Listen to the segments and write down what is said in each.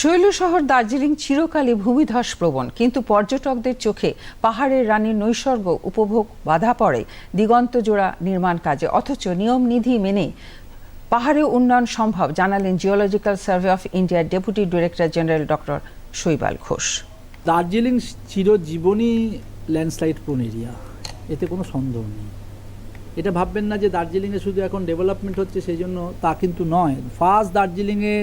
শৈল শহর দার্জিলিং চিরকালই ভূমিধস প্রবণ কিন্তু পর্যটকদের চোখে পাহাড়ের রানীর নৈসর্গ উপভোগ বাধা পড়ে, দিগন্ত জোড়া নির্মাণ কাজে। অথচ নিয়ম নিধি মেনে পাহাড়ে উন্নয়ন সম্ভব, জানালেন জিওলজিক্যাল সার্ভে অফ ইন্ডিয়ার deputy director general doctor Shaibal Ghosh. Darjeeling চিরজীবনই landslide prone area, এতে কোনো সন্দেহ নেই। এটা ভাববেন না যে দার্জিলিংয়ে শুধু এখন ডেভেলপমেন্ট হচ্ছে সেই জন্য তা কিন্তু নয়। ফার্স্ট দার্জিলিংয়ে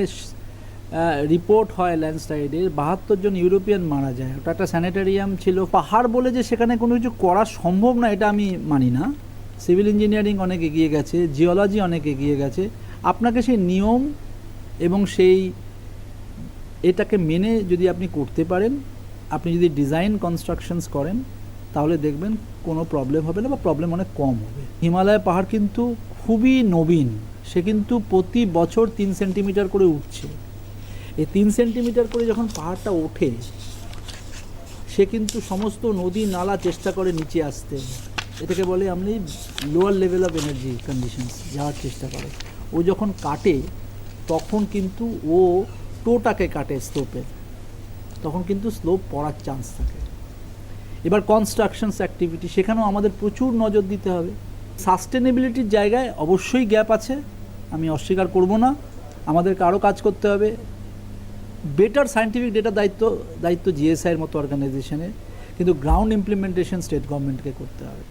রিপোর্ট হয় ল্যান্ডস্লাইডের বাহাত্তর জন ইউরোপিয়ান মারা যায়। ওটা একটা স্যানিটারিয়াম ছিল। পাহাড় বলে যে সেখানে কোনো কিছু করা সম্ভব না, এটা আমি মানি না। সিভিল ইঞ্জিনিয়ারিং অনেক এগিয়ে গেছে জিওলজি অনেক এগিয়ে গেছে। আপনাকে সেই নিয়ম এবং সেই এটাকে মেনে যদি আপনি করতে পারেন, আপনি যদি ডিজাইন কনস্ট্রাকশনস করেন, তাহলে দেখবেন কোনো প্রবলেম হবে না বা প্রবলেম অনেক কম হবে। হিমালয় পাহাড় কিন্তু খুবই নবীন। সে কিন্তু প্রতি বছর তিন সেন্টিমিটার করে উঠছে। এই তিন সেন্টিমিটার করে যখন পাহাড়টা ওঠে, সে কিন্তু সমস্ত নদী নালা চেষ্টা করে নিচে আসতে। এটাকে বলে আপনি lower level of energy conditions যাওয়ার চেষ্টা করে। ও যখন কাটে, তখন কিন্তু ও টোটাকে কাটে স্লোপে তখন কিন্তু স্লোপ পড়ার চান্স থাকে। এবার কনস্ট্রাকশনস অ্যাক্টিভিটি সেখানেও আমাদের প্রচুর নজর দিতে হবে। সাস্টেনেবিলিটির জায়গায় অবশ্যই গ্যাপ আছে। আমি অস্বীকার করব না। আমাদেরকে আরও কাজ করতে হবে। বেটার সায়েন্টিফিক ডেটা দায়িত্ব দায়িত্ব জিএসআইয়ের মতো অর্গানাইজেশনের কিন্তু গ্রাউন্ড ইমপ্লিমেন্টেশন স্টেট গভর্নমেন্টকে করতে হবে।